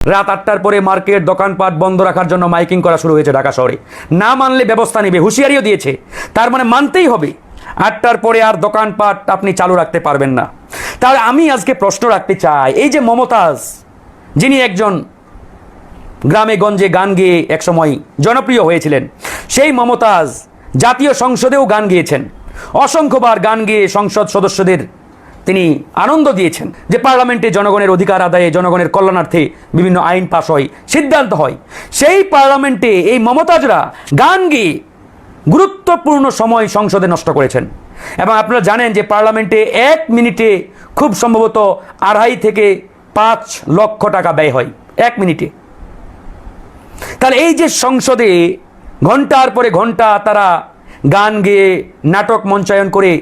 রাত আটটার পরে মার্কেট, দোকানপাট বন্ধ রাখার জন্য মাইকিং করা শুরু হয়েছে ঢাকা শহরে। না মানলে ব্যবস্থা নেবে, হুঁশিয়ারিও দিয়েছে। তার মানে মানতেই হবে। আটটার পরে আর দোকানপাট আপনি চালু রাখতে পারবেন না। তাহলে আমি আজকে প্রশ্ন রাখতে চাই, এই যে মমতাজ, যিনি একজন গ্রামে গঞ্জে গান গেয়ে একসময় জনপ্রিয় হয়েছিলেন, সেই মমতাজ জাতীয় সংসদেও গান গেয়েছেন। অসংখ্যবার গান গেয়ে সংসদ সদস্যদের তিনি আনন্দ দিয়েছেন যে পার্লামেন্টে জনগণের অধিকার আদায়ে জনগণের কল্যাণার্থে বিভিন্ন আইন পাশ হয়, সিদ্ধান্ত হয়। সেই পার্লামেন্টে এই মমতাজরা গান গেয়ে গুরুত্বপূর্ণ সময় সংসদে নষ্ট করেছেন। এবং আপনারা জানেন যে পার্লামেন্টে এক মিনিটে খুব সম্ভবত আড়াই থেকে পাঁচ লক্ষ টাকা ব্যয় হয়, এক মিনিটে। তাহলে এই যে সংসদে ঘণ্টার পরে ঘণ্টা তারা গান গেয়ে নাটক মঞ্চায়ন করে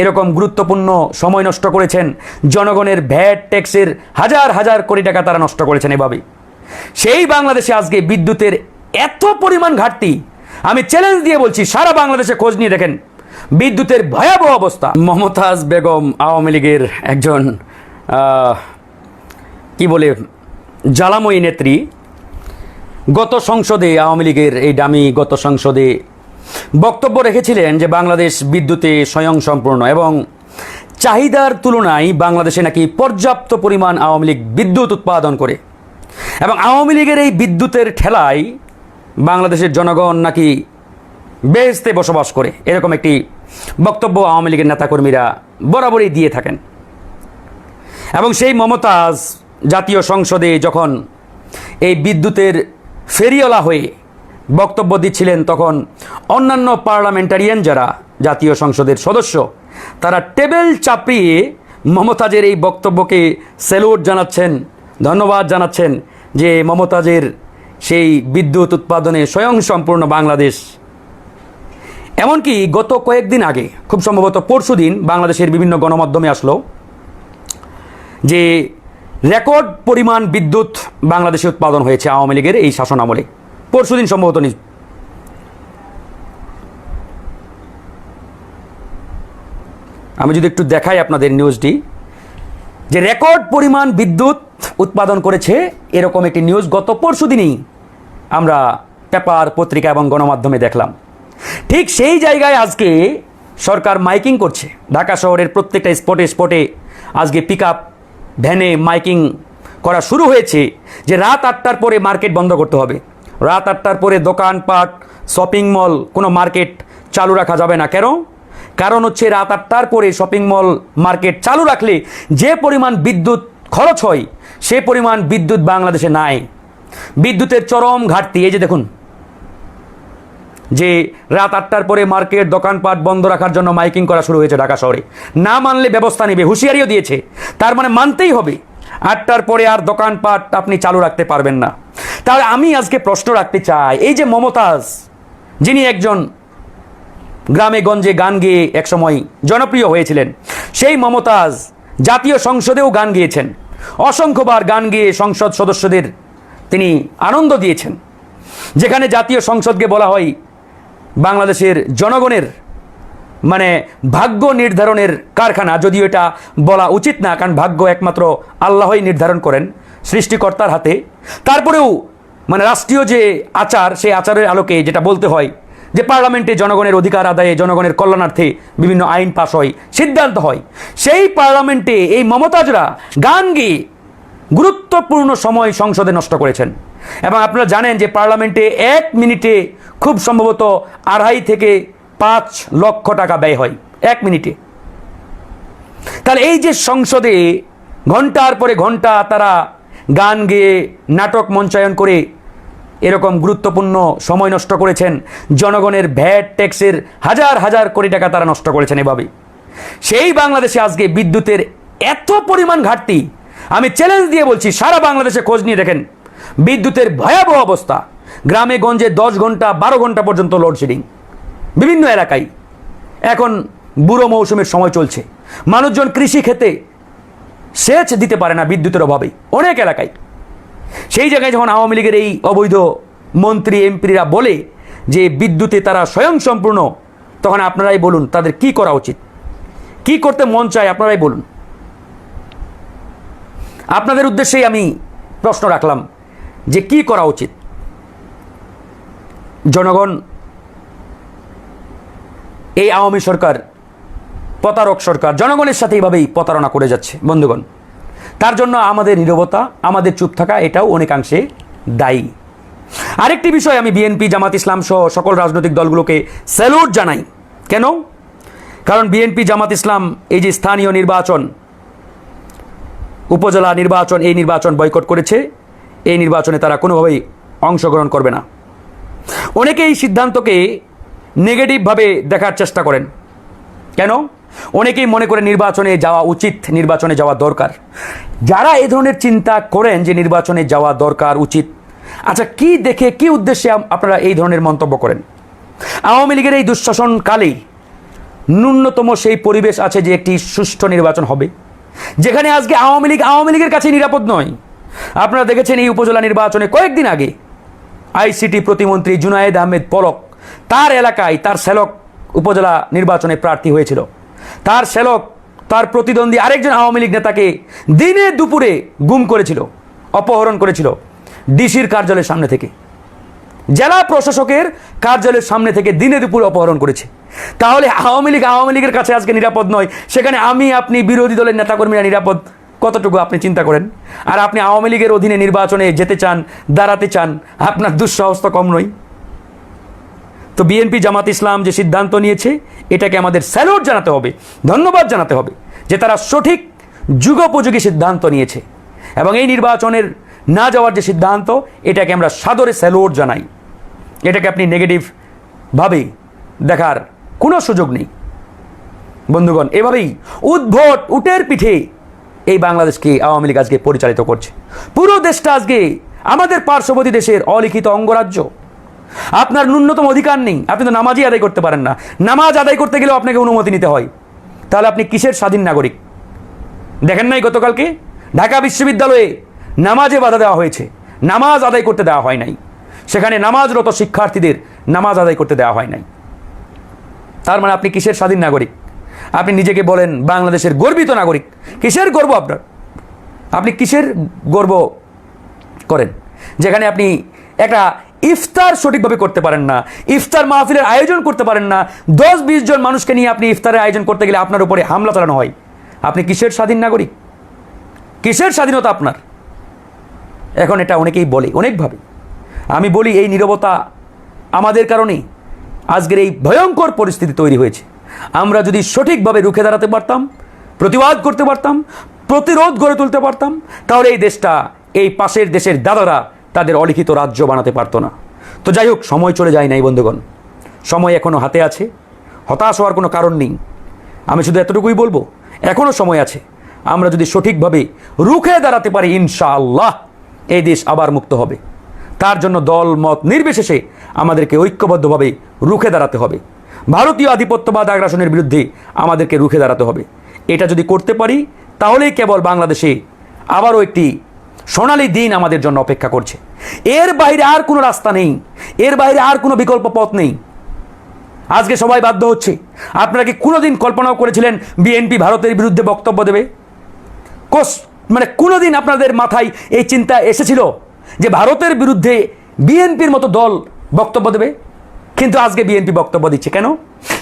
এরকম গুরুত্বপূর্ণ সময় নষ্ট করেছেন জনগণের ভ্যাট ট্যাক্সের হাজার হাজার কোটি টাকা তারা নষ্ট করেছেন এভাবে সেই বাংলাদেশে আজকে বিদ্যুতের এত পরিমাণ ঘাটতি, আমি চ্যালেঞ্জ দিয়ে বলছি, সারা বাংলাদেশে খোঁজ নিয়ে দেখেন, বিদ্যুতের ভয়াবহ অবস্থা। মমতাজ বেগম আওয়ামী লীগের একজন কি বলে, জ্বালাময়ী নেত্রী, গত সংসদে আওয়ামী লীগের এই দামি গত সংসদে বক্তব্য রেখেছিলেন যে বাংলাদেশ বিদ্যুতে স্বয়ংসম্পূর্ণ এবং চাহিদার তুলনায় বাংলাদেশে নাকি পর্যাপ্ত পরিমাণ আওয়ামী লীগ বিদ্যুৎ উৎপাদন করে। এবং আওয়ামী লীগের এই বিদ্যুতের ঠেলায় বাংলাদেশের জনগণ নাকি বেহেস্তে বসবাস করে, এরকম একটি বক্তব্য আওয়ামী লীগের নেতাকর্মীরা বরাবরই দিয়ে থাকেন। এবং সেই মমতাজ জাতীয় সংসদে যখন এই বিদ্যুতের ফেরিওয়ালা হয়ে বক্তব্য দিচ্ছিলেন তখন অন্যান্য পার্লামেন্টারিয়ান যারা, জাতীয় সংসদের সদস্য, তারা টেবিল চাপিয়ে মমতাজের এই বক্তব্যকে স্যালুট জানাচ্ছেন, ধন্যবাদ জানাচ্ছেন যে মমতাজের সেই বিদ্যুৎ উৎপাদনে স্বয়ংসম্পূর্ণ বাংলাদেশ। এমনকি গত কয়েকদিন আগে, খুব সম্ভবত পরশু দিন, বাংলাদেশের বিভিন্ন গণমাধ্যমে আসলো যে রেকর্ড পরিমাণ বিদ্যুৎ বাংলাদেশে উৎপাদন হয়েছে আওয়ামী লীগের এই শাসন আমলে পরশুদিন সম্ভবত নি- আমি যদি একটু দেখাই আপনাদের নিউজটি যে রেকর্ড পরিমাণ বিদ্যুৎ উৎপাদন করেছে, এরকম একটি নিউজ গত পরশু দিনই আমরা পেপার, পত্রিকা এবং গণমাধ্যমে দেখলাম। ঠিক সেই জায়গায় আজকে সরকার মাইকিং করছে। ঢাকা শহরের প্রত্যেকটা স্পটে স্পটে আজকে পিক আপ ভ্যানে মাইকিং করা শুরু হয়েছে, যে রাত আটটার পরে মার্কেট বন্ধ করতে হবে। রাত আটটার পরে দোকানপাট শপিং মল কোনো মার্কেট চালু রাখা যাবে না। কেন? কারণ হচ্ছে রাত আটটার পরে শপিং মল মার্কেট চালু রাখলে যে পরিমাণ বিদ্যুৎ খরচ হয়, সে পরিমাণ বিদ্যুৎ বাংলাদেশে নাই। বিদ্যুতের চরম ঘাটতি। এই যে দেখুন, যে রাত আটটার পরে মার্কেট দোকানপাট বন্ধ রাখার জন্য মাইকিং করা শুরু হয়েছে ঢাকা শহরে। না মানলে ব্যবস্থা নেবে, হুঁশিয়ারিও দিয়েছে। তার মানে মানতেই হবে। আটটার পরে আর দোকানপাট আপনি চালু রাখতে পারবেন না। তাহলে আমি আজকে প্রশ্ন রাখতে চাই, এই যে মমতাজ, যিনি একজন গ্রামে গঞ্জে গান গেয়ে একসময় জনপ্রিয় হয়েছিলেন, সেই মমতাজ জাতীয় সংসদেও গান গেয়েছেন। অসংখ্যবার গান গেয়ে সংসদ সদস্যদের তিনি আনন্দ দিয়েছেন। যেখানে জাতীয় সংসদকে বলা হয় বাংলাদেশের জনগণের মানে ভাগ্য নির্ধারণের কারখানা, যদিও এটা বলা উচিত না, কারণ ভাগ্য একমাত্র আল্লাহই নির্ধারণ করেন। সৃষ্টিকর্তার হাতে। তারপরেও মানে রাষ্ট্রীয় যে আচার, সেই আচারের আলোকে যেটা বলতে হয় যে পার্লামেন্টে জনগণের অধিকার আদায়ে জনগণের কল্যাণার্থে বিভিন্ন আইন পাশ হয়, সিদ্ধান্ত হয়। সেই পার্লামেন্টে এই মমতাজরা গান গেয়ে গুরুত্বপূর্ণ সময় সংসদে নষ্ট করেছেন। এবং আপনারা জানেন যে পার্লামেন্টে এক মিনিটে খুব সম্ভবত আড়াই থেকে পাঁচ লক্ষ টাকা ব্যয় হয়, এক মিনিটে। তাহলে এই যে সংসদে ঘণ্টার পরে ঘণ্টা তারা গান গেয়ে নাটক মঞ্চায়ন করে এরকম গুরুত্বপূর্ণ সময় নষ্ট করেছেন, জনগণের ভ্যাট ট্যাক্সের হাজার হাজার কোটি টাকা তারা নষ্ট করেছেন এভাবে। সেই বাংলাদেশে আজকে বিদ্যুতের এত পরিমাণ ঘাটতি, আমি চ্যালেঞ্জ দিয়ে বলছি, সারা বাংলাদেশে খোঁজ নিয়ে দেখেন, বিদ্যুতের ভয়াবহ অবস্থা। গ্রামে গঞ্জে দশ ঘণ্টা, বারো ঘণ্টা পর্যন্ত লোডশেডিং বিভিন্ন এলাকায়। এখন বুড়ো মৌসুমের সময় চলছে। মানুষজন কৃষি খেতে সেচ দিতে পারে না বিদ্যুতের অভাবে অনেক এলাকায়। সেই জায়গায় যখন আওয়ামী লীগের এই অবৈধ মন্ত্রী, এমপিরা বলে যে বিদ্যুতে তারা স্বয়ংসম্পূর্ণ, তখন আপনারাই বলুন তাদের কি করা উচিত। কি করতে মন চায় আপনারাই বলুন। আপনাদের উদ্দেশ্যেই আমি প্রশ্ন রাখলাম যে কি করা উচিত। জনগণ, এই আওয়ামী সরকার প্রতারক সরকার, জনগণের সাথে এইভাবেই প্রতারণা করে যাচ্ছে। বন্ধুগণ, তার জন্য আমাদের নীরবতা, আমাদের চুপ থাকা, এটাও অনেকাংশে দায়ী। আরেকটি বিষয় আমি বিএনপি, জামাত ইসলাম সহ সকল রাজনৈতিক দলগুলোকে স্যালুট জানাই। কেন? কারণ বিএনপি, জামাত ইসলাম এই যে স্থানীয় নির্বাচন, উপজেলা নির্বাচন, এই নির্বাচন বয়কট করেছে, এই নির্বাচনে তারা কোনোভাবেই অংশগ্রহণ করবে না। অনেকে এই সিদ্ধান্তকে নেগেটিভভাবে দেখার চেষ্টা করেন। কেন? অনেকেই মনে করে নির্বাচনে যাওয়া উচিত, নির্বাচনে যাওয়া দরকার। যারা এই ধরনের চিন্তা করেন যে নির্বাচনে যাওয়া দরকার, উচিত আচ্ছা কি দেখে, কি উদ্দেশ্যে আপনারা এই ধরনের মন্তব্য করেন? আওয়ামী লীগের এই দুঃশাসনকালেই ন্যূনতম সেই পরিবেশ আছে যে একটি সুষ্ঠু নির্বাচন হবে। যেখানে আজকে আওয়ামী লীগ আওয়ামী লীগের কাছে নিরাপদ নয়। আপনারা দেখেছেন এই উপজেলা নির্বাচনে কয়েকদিন আগে আইসিটি প্রতিমন্ত্রী জুনায়েদ আহমেদ পলক তার এলাকায় তার সেলক উপজেলা নির্বাচনে প্রার্থী হয়েছিল। তার সেলক তার প্রতিদ্বন্দ্বী আরেকজন আওয়ামী লীগ নেতাকে দিনে দুপুরে গুম করেছিল, অপহরণ করেছিল ডিসির কার্যালয়ের সামনে থেকে। জেলা প্রশাসকের কার্যালয়ের সামনে থেকে দিনে দুপুরে অপহরণ করেছে। তাহলে আওয়ামী লীগ আওয়ামী লীগের কাছে আজকে নিরাপদ নয়, সেখানে আমি, আপনি বিরোধী দলের নেতাকর্মীরা নিরাপদ, কতটুকু আপনি চিন্তা করেন? আর আপনি আওয়ামী লীগের অধীনে নির্বাচনে যেতে চান, দাঁড়াতে চান, আপনার দুঃসাহস তো কম নয়। তো বিএনপি জামাত ইসলাম যে সিদ্ধান্ত নিয়েছে, এটাকে আমাদের স্যালুট জানাতে হবে, ধন্যবাদ জানাতে হবে যে তারা সঠিক যুগোপযোগী সিদ্ধান্ত নিয়েছে এবং এই নির্বাচনের না যাওয়ার যে সিদ্ধান্ত, এটাকে আমরা সাদরে স্যালুট জানাই। এটাকে আপনি নেগেটিভভাবে দেখার কোনো সুযোগ নেই। বন্ধুগণ, এভাবেই উদ্ভট উটের পিঠে এই বাংলাদেশকে আওয়ামী লীগ আজকে পরিচালিত করছে। পুরো দেশটা আজকে আমাদের পার্শ্ববর্তী দেশের অলিখিত অঙ্গরাজ্য। আপনার ন্যূনতম অধিকার নেই। আপনি তো নামাজই আদায় করতে পারেন না। নামাজ আদায় করতে গেলেও আপনাকে অনুমতি নিতে হয়। তাহলে আপনি কিসের স্বাধীন নাগরিক? দেখেন নাই গতকালকে? ঢাকা বিশ্ববিদ্যালয়ে নামাজে বাধা দেওয়া হয়েছে। নামাজ আদায় করতে দেওয়া হয় নাই। সেখানে নামাজরত শিক্ষার্থীদের নামাজ আদায় করতে দেওয়া হয় নাই। তার মানে আপনি কিসের স্বাধীন নাগরিক? আপনি নিজেকে বলেন বাংলাদেশের গর্বিত নাগরিক। কিসের গর্ব আপনার? আপনি কিসের গর্ব করেন? যেখানে আপনি একটা ইফতার সঠিকভাবে করতে পারেন না। ইফতার মাহফিলের আয়োজন করতে পারেন না। দশ বিশ জন মানুষকে নিয়ে আপনি ইফতারের আয়োজন করতে গেলে আপনার উপরে হামলা চালানো হয়। আপনি কিসের স্বাধীন নাগরিক? কিসের স্বাধীনতা আপনার? এখন এটা অনেকেই বলে, অনেকভাবে। আমি বলি এই নীরবতা আমাদের কারণেই আজকের এই ভয়ঙ্কর পরিস্থিতি তৈরি হয়েছে। আমরা যদি সঠিকভাবে রুখে দাঁড়াতে পারতাম, প্রতিবাদ করতে পারতাম, প্রতিরোধ গড়ে তুলতে পারতাম, তাহলে এই দেশটা, এই পাশের দেশের দাদারা তাদের অলিখিত রাজ্য বানাতে পারতো না। তো যাই হোক, সময় চলে যায় নাই বন্ধুগণ। সময় এখনও হাতে আছে। হতাশ হওয়ার কোনো কারণ নেই। আমি শুধু এতটুকুই বলব এখনও সময় আছে। আমরা যদি সঠিকভাবে রুখে দাঁড়াতে পারি, ইনশাআল্লাহ এই দেশ আবার মুক্ত হবে। তার জন্য দল, মত নির্বিশেষে আমাদেরকে ঐক্যবদ্ধভাবে রুখে দাঁড়াতে হবে। ভারতীয় আধিপত্যবাদ আগ্রাসনের বিরুদ্ধে আমাদেরকে রুখে দাঁড়াতে হবে। এটা যদি করতে পারি, তাহলেই কেবল বাংলাদেশে আবারও একটি সোনালী দিন আমাদের জন্য অপেক্ষা করছে। এর বাইরে আর কোনো রাস্তা নেই। এর বাইরে আর কোনো বিকল্প পথ নেই। আজকে সবাই বাধ্য হচ্ছে। আপনারা কি কোনোদিন কল্পনাও করেছিলেন বিএনপি ভারতের বিরুদ্ধে বক্তব্য দেবে? কোস মানে কোনোদিন আপনাদের মাথায় এই চিন্তা এসেছিল যে ভারতের বিরুদ্ধে বিএনপির মতো দল বক্তব্য দেবে? কিন্তু আজকে বিএনপি বক্তব্য দিচ্ছে কেন?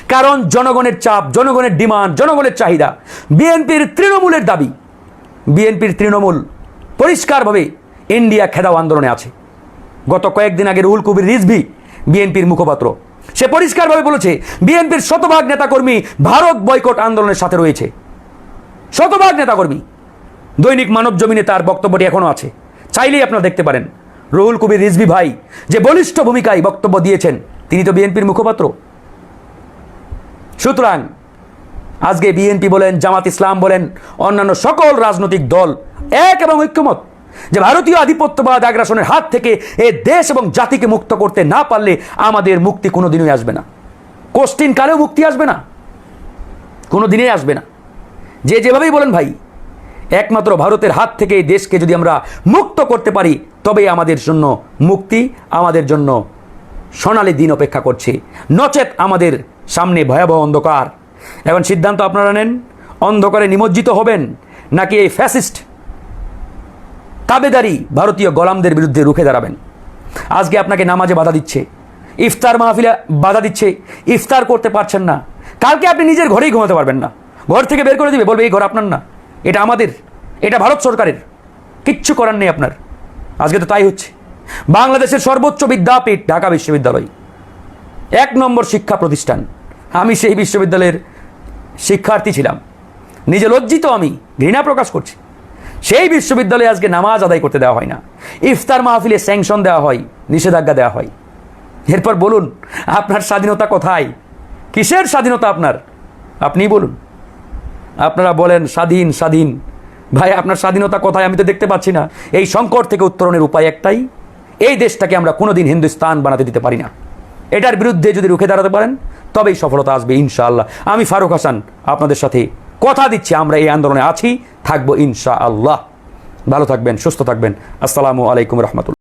কারণ জনগণের চাপ, জনগণের ডিমান্ড, জনগণের চাহিদা, বিএনপির তৃণমূলের দাবি। বিএনপির তৃণমূল পরিষ্কারভাবে ইন্ডিয়া খেদাও আন্দোলনে আছে। গত কয়েকদিন আগে রুহুল কবির রিজভি বিএনপির মুখপাত্র। সে পরিষ্কারভাবে বলেছে, বিএনপির শতভাগ নেতাকর্মী ভারত বয়কট আন্দোলনের সাথে রয়েছে। শতভাগ নেতাকর্মী। দৈনিক মানব জমিনে তার বক্তব্যটি এখনও আছে। চাইলেই আপনারা দেখতে পারেন। রুহুল কবির রিজভি ভাই যে বলিষ্ঠ ভূমিকায় বক্তব্য দিয়েছেন, তিনি তো বিএনপির মুখপাত্র। সুতরাং, আজকে বিএনপি বলেন, জামাত ইসলাম বলেন, অন্যান্য সকল রাজনৈতিক দল এক এবং ঐক্যমত, যে ভারতীয় আধিপত্যবাদ আগ্রাসনের হাত থেকে এ দেশ এবং জাতিকে মুক্ত করতে না পারলে আমাদের মুক্তি কোনো দিনই আসবে না। কোশ্চিন কালেও মুক্তি আসবে না কোনো দিনেই আসবে না। যে যেভাবেই বলেন ভাই, একমাত্র ভারতের হাত থেকে এই দেশকে যদি আমরা মুক্ত করতে পারি তবেই আমাদের জন্য মুক্তি, আমাদের জন্য সোনালি দিন অপেক্ষা করছে। নচেত আমাদের সামনে ভয়াবহ অন্ধকার। এখন সিদ্ধান্ত আপনারা নেন, অন্ধকারে নিমজ্জিত হবেন, নাকি এই ফ্যাসিস্ট তাবেদারি ভারতীয় গোলামদের বিরুদ্ধে রুখে দাঁড়াবেন। আজকে আপনাকে নামাজে বাধা দিচ্ছে। ইফতার মাহফিলে বাধা দিচ্ছে। ইফতার করতে পারছেন না। কালকে আপনি নিজের ঘরেই ঘুমাতে পারবেন না। ঘর থেকে বের করে দিবে, বলবে, এই ঘর আপনার না। এটা আমাদের। এটা ভারত সরকারের। কিচ্ছু করার নেই আপনার। আজকে তো তাই হচ্ছে। বাংলাদেশের সর্বোচ্চ বিদ্যাপীঠ, ঢাকা বিশ্ববিদ্যালয়। এক নম্বর শিক্ষা প্রতিষ্ঠান। আমি সেই বিশ্ববিদ্যালয়ের শিক্ষার্থী ছিলাম। নিজে লজ্জিত আমি, ঘৃণা প্রকাশ করছি। সেই বিশ্ববিদ্যালয়ে আজকে নামাজ আদায় করতে দেওয়া হয় না। ইফতার মাহফিলে স্যাংশন দেওয়া হয়, নিষেধাজ্ঞা দেওয়া হয়। এরপর বলুন, আপনার স্বাধীনতা কোথায়? কিসের স্বাধীনতা আপনার? আপনিই বলুন। আপনারা বলেন, স্বাধীন স্বাধীন। ভাই, আপনার স্বাধীনতা কোথায়? আমি তো দেখতে পাচ্ছি না। এই সংকট থেকে উত্তরণের উপায় একটাই, এই দেশটাকে আমরা কোনোদিন হিন্দুস্তান বানাতে দিতে পারি না। এটার বিরুদ্ধে যদি রুখে দাঁড়াতে পারেন, তবেই সফলতা আসবে, ইনশাআল্লাহ। আমি ফারুক হাসান, আপনাদের সাথে কথা দিচ্ছি, আমরা এই আন্দোলনে আছি। থাকব ইনশাআল্লাহ। ভালো থাকবেন সুস্থ থাকবেন। আসসালামু আলাইকুম রহমতুল্লাহ।